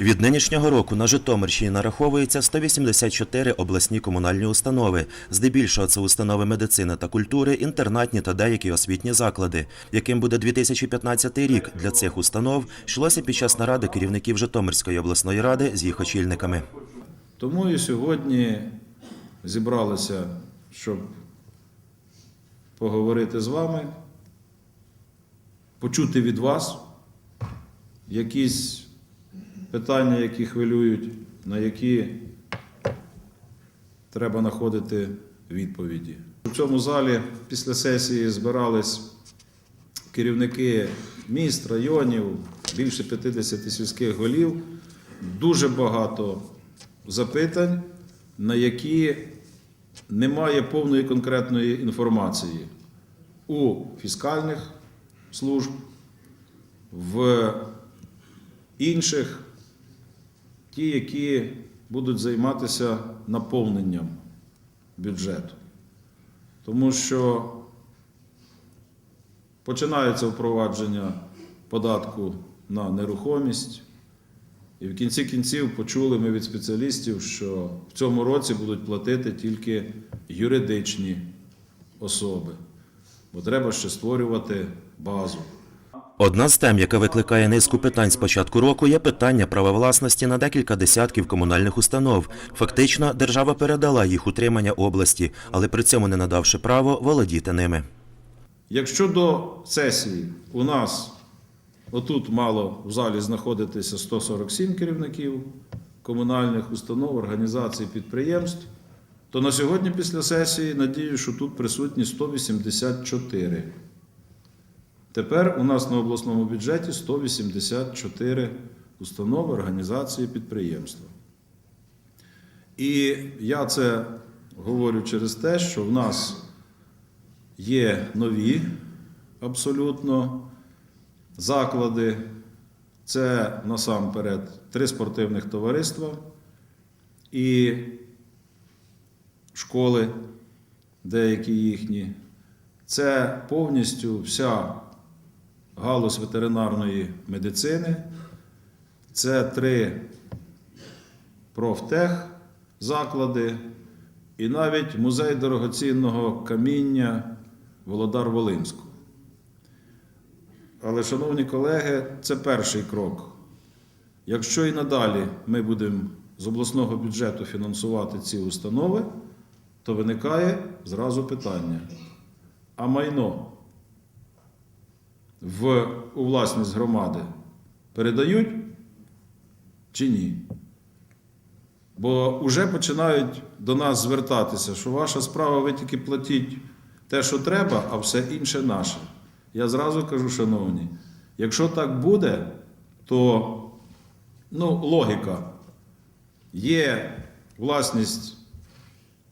Від нинішнього року на Житомирщині нараховується 184 обласні комунальні установи. Здебільшого це установи медицини та культури, інтернатні та деякі освітні заклади. Яким буде 2015 рік для цих установ, йшлося під час наради керівників Житомирської обласної ради з їх очільниками. Тому і сьогодні зібралися, щоб поговорити з вами, почути від вас якісь питання, які хвилюють, на які треба знаходити відповіді. У цьому залі після сесії збирались керівники міст, районів, більше 50 сільських голів, дуже багато запитань, на які немає повної конкретної інформації у фіскальних служб, в інших, ті, які будуть займатися наповненням бюджету. Тому що починається впровадження податку на нерухомість. І в кінці кінців почули ми від спеціалістів, що в цьому році будуть платити тільки юридичні особи, бо треба ще створювати базу. Одна з тем, яка викликає низку питань з початку року, є питання права власності на декілька десятків комунальних установ. Фактично, держава передала їх утримання області, але при цьому не надавши право володіти ними. Якщо до сесії у нас отут мало в залі знаходитися 147 керівників комунальних установ, організацій, підприємств, то на сьогодні після сесії надію, що тут присутні 184. Тепер у нас на обласному бюджеті 184 установи, організації, підприємства. І я це говорю через те, що в нас є нові абсолютно заклади. Це насамперед три спортивних товариства і школи, деякі їхні. Це повністю вся галузь ветеринарної медицини. Це три профтех заклади і навіть музей дорогоцінного каміння Володар Волинського. Але, шановні колеги, це перший крок. Якщо і надалі ми будемо з обласного бюджету фінансувати ці установи, то виникає зразу питання: а майно в, у власність громади передають чи ні? Бо вже починають до нас звертатися, що ваша справа, ви тільки платіть те, що треба, а все інше наше. Я зразу кажу, шановні, якщо так буде, то ну, логіка. Є власність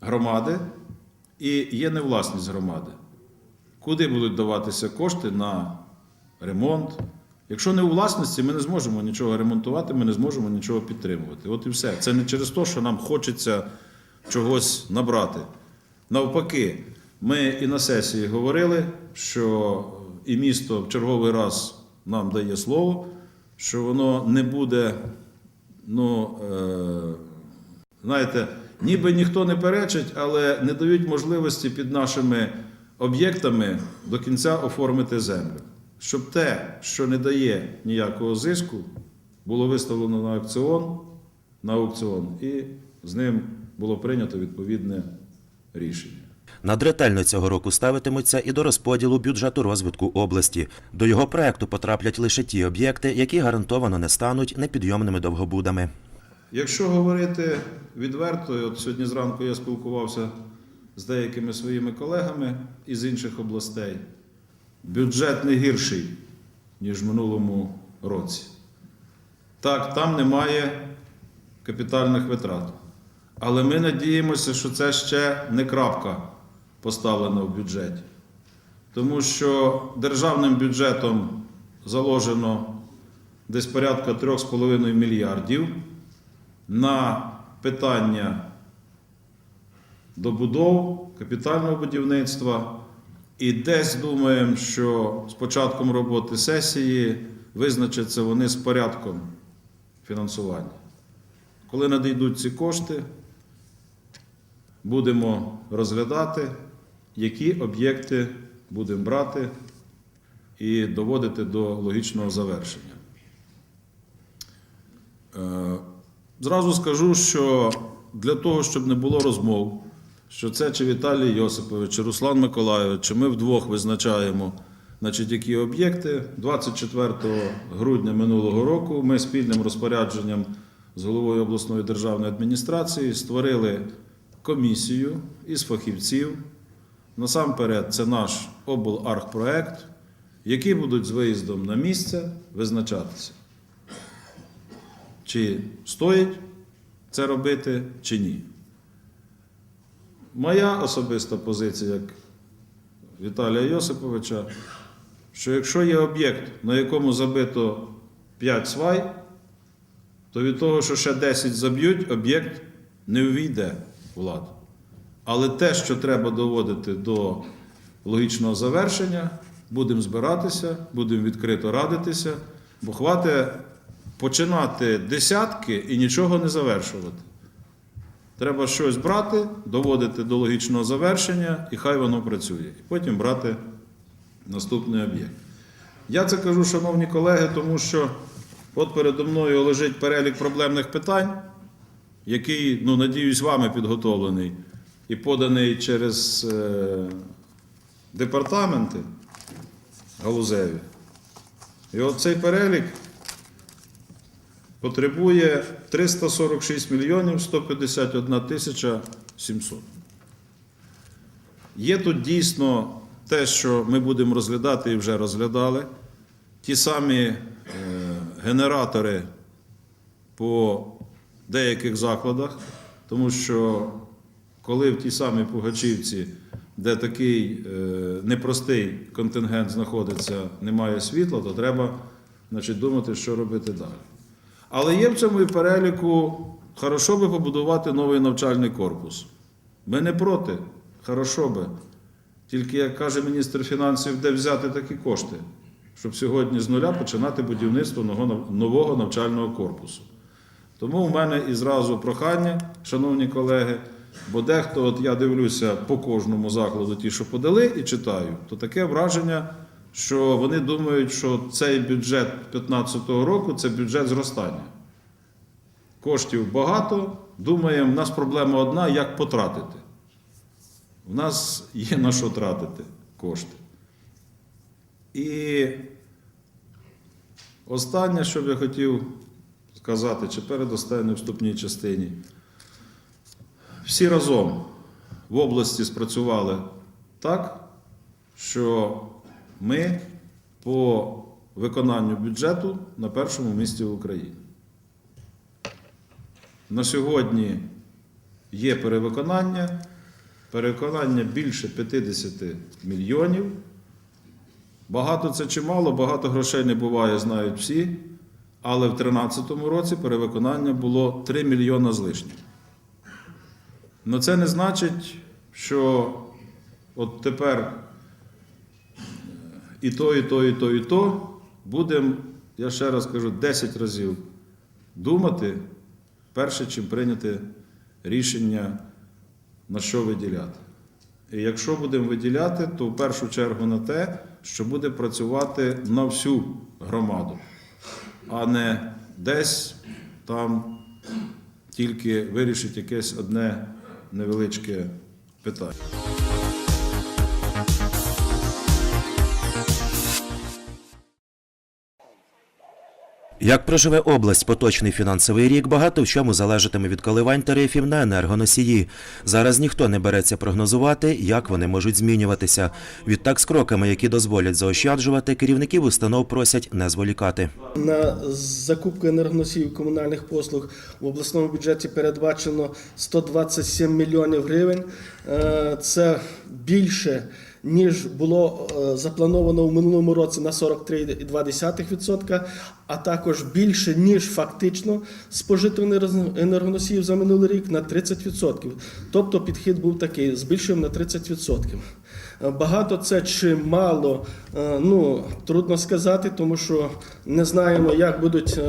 громади і є невласність громади. Куди будуть даватися кошти на ремонт? Якщо не у власності, ми не зможемо нічого ремонтувати, ми не зможемо нічого підтримувати. От і все. Це не через те, що нам хочеться чогось набрати. Навпаки, ми і на сесії говорили, що і місто в черговий раз нам дає слово, що воно не буде, ну, е, знаєте, ніби ніхто не перечить, але не дають можливості під нашими об'єктами до кінця оформити землю. Щоб те, що не дає ніякого зиску, було виставлено на аукціон, на аукціон і з ним було прийнято відповідне рішення. Надретельно цього року ставитимуться і до розподілу бюджету розвитку області. До його проекту потраплять лише ті об'єкти, які гарантовано не стануть непідйомними довгобудами. Якщо говорити відверто, от сьогодні зранку я спілкувався з деякими своїми колегами із інших областей, бюджет не гірший, ніж в минулому році. Так, там немає капітальних витрат. Але ми надіємося, що це ще не крапка поставлена в бюджеті. Тому що державним бюджетом заложено десь порядка 3,5 мільярдів на питання добудов, капітального будівництва. І десь думаємо, що з початком роботи сесії визначаться вони з порядком фінансування. Коли надійдуть ці кошти, будемо розглядати, які об'єкти будемо брати і доводити до логічного завершення. Е, Зразу скажу, що для того, щоб не було розмов, що це чи Віталій Йосипович, чи Руслан Миколайович, чи ми вдвох визначаємо, значить, які об'єкти. 24 грудня минулого року ми спільним розпорядженням з головою обласної державної адміністрації створили комісію із фахівців. Насамперед, це наш обл.архпроект, які будуть з виїздом на місце визначатися чи стоїть це робити, чи ні. Моя особиста позиція, як Віталія Йосиповича, що якщо є об'єкт, на якому забито 5 свай, то від того, що ще 10 заб'ють, об'єкт не увійде в лад. Але те, що треба доводити до логічного завершення, будемо збиратися, будемо відкрито радитися, бо хватить починати десятки і нічого не завершувати. Треба щось брати, доводити до логічного завершення, і хай воно працює. І потім брати наступний об'єкт. Я це кажу, шановні колеги, тому що от передо мною лежить перелік проблемних питань, який, ну, надіюсь, вами підготовлений і поданий через е, департаменти галузеві. І от цей перелік потребує 346 мільйонів 151 тисяча 700. Є тут дійсно те, що ми будемо розглядати і вже розглядали. Ті самі е, генератори по деяких закладах, тому що коли в тій самій Пугачівці, де такий е, непростий контингент знаходиться, немає світла, то треба значить, думати, що робити далі. Але є в цьому і переліку, хорошо би побудувати новий навчальний корпус. Ми не проти, хорошо би. Тільки, як каже міністр фінансів, де взяти такі кошти, щоб сьогодні з нуля починати будівництво нового- навчального корпусу. Тому в мене і зразу прохання, шановні колеги, бо дехто, от я дивлюся по кожному закладу, ті, що подали, і читаю, то таке враження, що вони думають, що цей бюджет 2015 року це бюджет зростання. Коштів багато, думаємо, в нас проблема одна, як потратити. У нас є на що тратити кошти. І останнє, що б я хотів сказати, чи передостанній вступній частині. Всі разом в області спрацювали так, що ми по виконанню бюджету на першому місці в Україні. На сьогодні є перевиконання. Перевиконання більше 50 мільйонів. Багато це чи мало, багато грошей не буває, знають всі. Але в 2013 році перевиконання було 3 мільйона з лишнім. Але це не значить, що от тепер і то, і то, і то, і то будемо, я ще раз кажу, 10 разів думати, перше, чим прийняти рішення, на що виділяти. І якщо будемо виділяти, то в першу чергу на те, що буде працювати на всю громаду, а не десь там тільки вирішить якесь одне невеличке питання. Як проживе область поточний фінансовий рік, багато в чому залежатиме від коливань тарифів на енергоносії. Зараз ніхто не береться прогнозувати, як вони можуть змінюватися. Відтак, з кроками, які дозволять заощаджувати, керівників установ просять не зволікати. На закупку енергоносіїв комунальних послуг в обласному бюджеті передбачено 127 мільйонів гривень. Е, Це більше ніж було е, заплановано в минулому році на 43,2%, а також більше ніж фактично спожито енерго- енергоносіїв за минулий рік на 30%. Тобто підхід був такий: збільшуємо на 30%. Е, Багато це чи мало, е, ну трудно сказати, тому що не знаємо, як будуть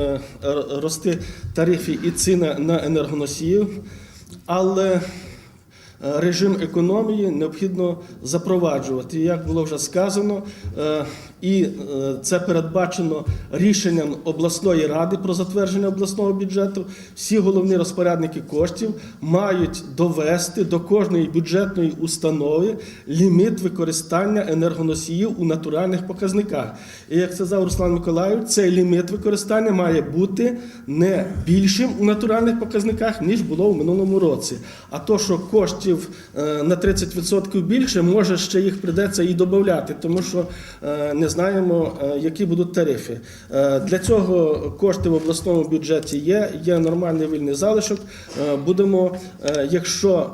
рости тарифи і ціни на енергоносіїв. Але режим економії необхідно запроваджувати. Як було вже сказано, е, і е, це передбачено рішенням обласної ради про затвердження обласного бюджету. Всі головні розпорядники коштів мають довести до кожної бюджетної установи ліміт використання енергоносіїв у натуральних показниках. І як сказав Руслан Миколаївич, цей ліміт використання має бути не більшим у натуральних показниках, ніж було в минулому році. А то, що коштів е, на 30% більше, може ще їх придеться і додати, тому що е, не знаємо, е, які будуть тарифи. Е, Для цього кошти в обласному бюджеті є, є нормальний вільний залишок. Е, Будемо, якщо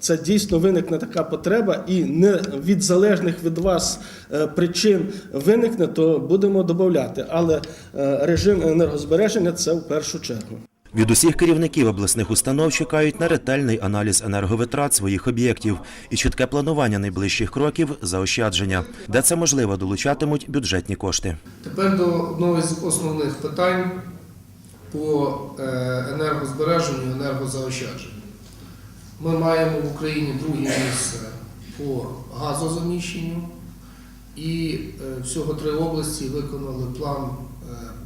це дійсно виникне така потреба, і не від залежних від вас причин виникне, то будемо додати. Але режим енергозбереження це в першу чергу. Від усіх керівників обласних установ чекають на ретельний аналіз енерговитрат своїх об'єктів і чітке планування найближчих кроків заощадження, де це можливо долучатимуть бюджетні кошти. Тепер до одного з основних питань по е, енергозбереженню енергозаощадженню. Ми маємо в Україні друге місце по газозаміщенню, і е, всього три області виконали план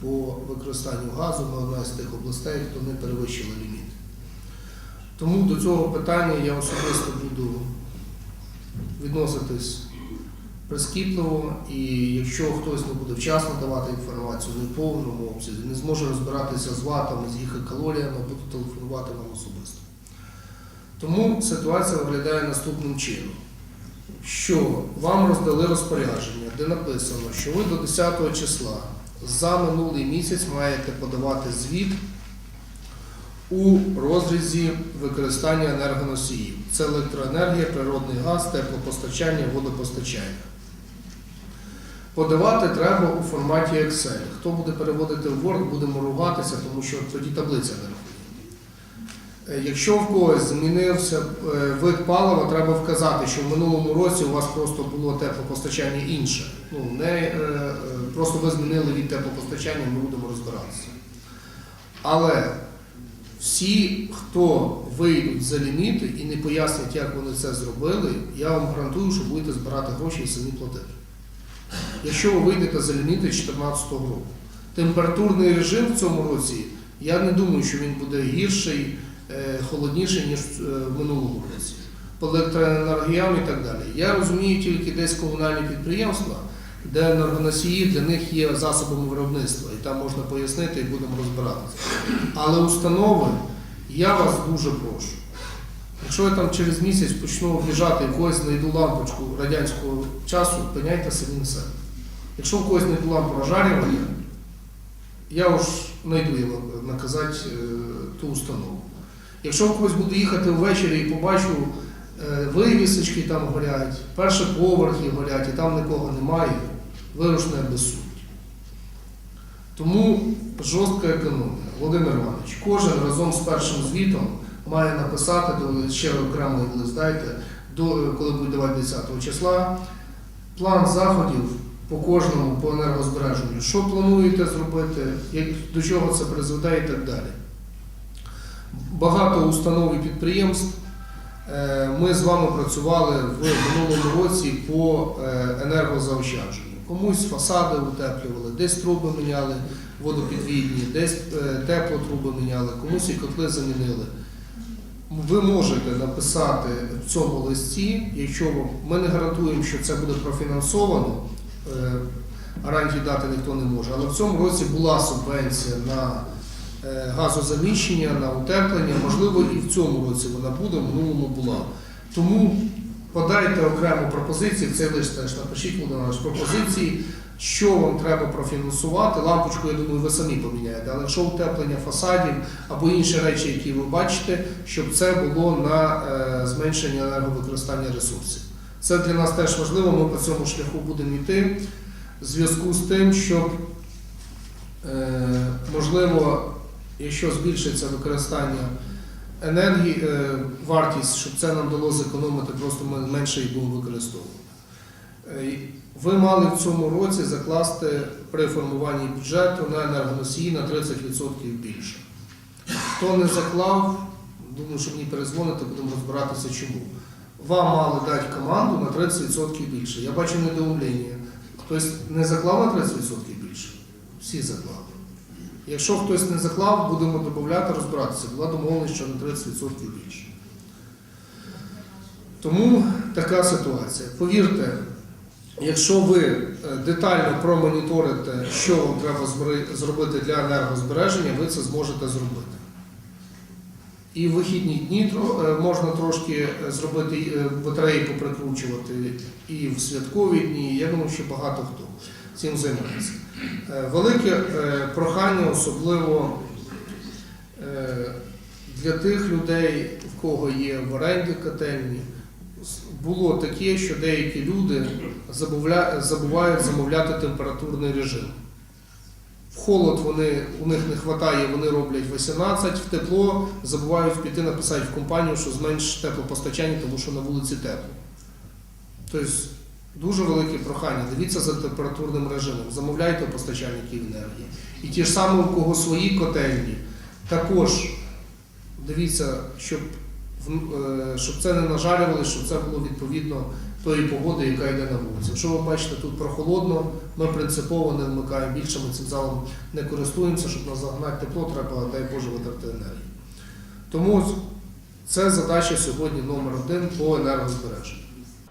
по використанню газу. Ми одна з тих областей, хто не перевищила ліміт. Тому до цього питання я особисто буду відноситись прискіпливо, і якщо хтось не буде вчасно давати інформацію не в повному обсязі, не зможе розбиратися з ватами, з їх екалоріями, буду телефонувати вам особисто. Тому ситуація виглядає наступним чином, що вам роздали розпорядження, де написано, що ви до 10 числа за минулий місяць маєте подавати звіт у розрізі використання енергоносіїв. Це електроенергія, природний газ, теплопостачання, водопостачання. Подавати треба у форматі Excel. Хто буде переводити в Word, будемо ругатися, тому що тоді таблиця не рахує. Е, Якщо в когось змінився е, вид палива, треба вказати, що в минулому році у вас просто було теплопостачання інше. Ну, не, е, просто ви змінили від теплопостачання, ми будемо розбиратися. Але всі, хто вийдуть за ліміти і не пояснять, як вони це зробили, я вам гарантую, що будете збирати гроші і самі платити. Якщо ви вийдете за ліміти 2014 року. Температурний режим в цьому році, я не думаю, що він буде гірший, е, холодніший, ніж е, в минулому році. По електроенергіям і так далі. Я розумію тільки десь комунальні підприємства, де енергоносії для них є засобами виробництва, і там можна пояснити і будемо розбиратися. Але установи, я вас дуже прошу. Якщо я там через місяць почну об'їжджати когось знайду лампочку радянського часу, пеняйте самі на себе. Якщо в когось знайду лампу розжарювання, я уж знайду наказати е, ту установу. Якщо в когось буду їхати ввечері і побачу е, вивісочки там горять, перші поверхи горять, і там нікого немає, вирушне без. Тому жорстка економія. Володимир Іванович, кожен разом з першим звітом має написати ще окремий лист дайте, коли буде давати 10 числа, план заходів по кожному по енергозбереженню. Що плануєте зробити, як, до чого це призведе і так далі. Багато установ і підприємств. Е, Ми з вами працювали в минулому році по е, енергозаощадженню. Комусь фасади утеплювали, десь труби міняли водопідвідні, десь е, теплотруби міняли, комусь і котли замінили. Ви можете написати в цьому листі, якщо ми не гарантуємо, що це буде профінансовано, гарантії дати ніхто не може, але в цьому році була субвенція на газозаміщення, на утеплення, можливо, і в цьому році вона буде, в минулому була. Тому подайте окрему пропозицію, в цей лист теж напишіть, Володимир Іванович, пропозиції, що вам треба профінансувати. Лампочку, я думаю, ви самі поміняєте, але якщо утеплення фасадів або інші речі, які ви бачите, щоб це було на е, зменшення енерговикористання ресурсів. Це для нас теж важливо, ми по цьому шляху будемо йти в зв'язку з тим, щоб е, можливо, якщо збільшиться використання енергії, е, вартість, щоб це нам дало зекономити, просто менше її будемо використовувати. Е, Ви мали в цьому році закласти при формуванні бюджету на енергоносії на 30% більше. Хто не заклав, думаю, що мені перезвонити, будемо розбиратися чому. Вам мали дати команду на 30% більше. Я бачу недоумлення. Хтось не заклав на 30% більше? Всі заклали. Якщо хтось не заклав, будемо додати, розбиратися. Була домовленість, що на 30% більше. Тому така ситуація. Повірте, якщо ви е, детально промоніторите, що вам треба зробити для енергозбереження, ви це зможете зробити. І в вихідні дні е, можна трошки е, зробити батареї поприкручувати, і в святкові дні. Я думаю, що багато хто цим займається. Е, Велике е, прохання, особливо е, для тих людей, в кого є в оренді котельні. Було таке, що деякі люди забувають замовляти температурний режим. В холод вони, у них не вистачає, вони роблять 18, в тепло забувають піти написати в компанію, що зменш теплопостачання, тому що на вулиці тепло. Тобто дуже велике прохання. Дивіться за температурним режимом, замовляйте постачальників енергії. І ті ж самі, у кого свої котельні, також дивіться, щоб, е, щоб це не нажарювали, щоб це було відповідно тої погоди, яка йде на вулиці. Якщо ви бачите, тут прохолодно, ми принципово не вмикаємо більше, ми цим залом не користуємося, щоб на загнати тепло, треба, дай Боже, витрати енергії. Тому це задача сьогодні номер один по енергозбереженню.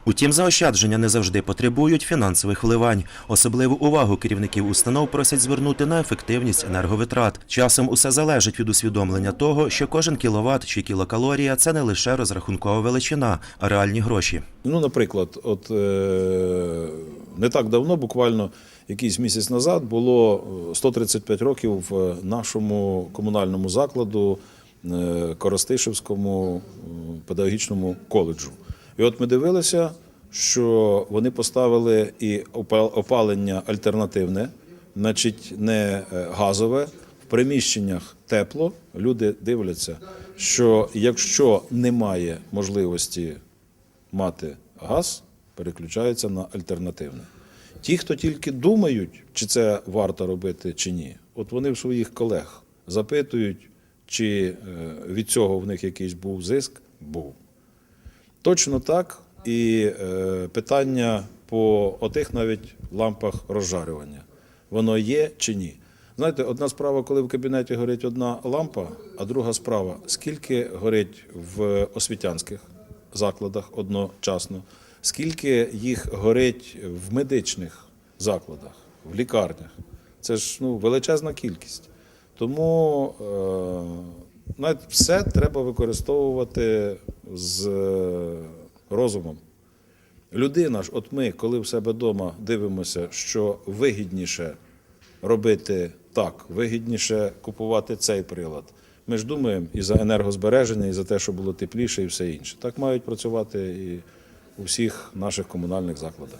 Утім, заощадження не завжди потребують фінансових вливань. Особливу увагу керівників установ просять звернути на ефективність енерговитрат. Часом усе залежить від усвідомлення того, що кожен кіловат чи кілокалорія це не лише розрахункова величина, а реальні гроші. Ну, наприклад, от е, не так давно, буквально якийсь місяць назад, було е, 135 років в нашому комунальному закладу е, Коростишевському е, педагогічному коледжу. І от ми дивилися, що вони поставили і опалення альтернативне, значить, не е, газове. В приміщеннях тепло. Люди дивляться, що якщо немає можливості мати газ, переключаються на альтернативне. Ті, хто тільки думають, чи це варто робити, чи ні, от вони в своїх колег запитують, чи е, від цього в них якийсь був зиск, був. Точно так. І е, питання по отих навіть лампах розжарювання. Воно є чи ні? Знаєте, одна справа, коли в кабінеті горить одна лампа, а друга справа, скільки горить в освітянських закладах одночасно, скільки їх горить в медичних закладах, в лікарнях. Це ж ну, величезна кількість. Тому е, навіть все треба використовувати з е, розумом. Людина ж, от ми, коли в себе вдома дивимося, що вигідніше робити так, вигідніше купувати цей прилад. Ми ж думаємо і за енергозбереження, і за те, щоб було тепліше, і все інше. Так мають працювати і у всіх наших комунальних закладах.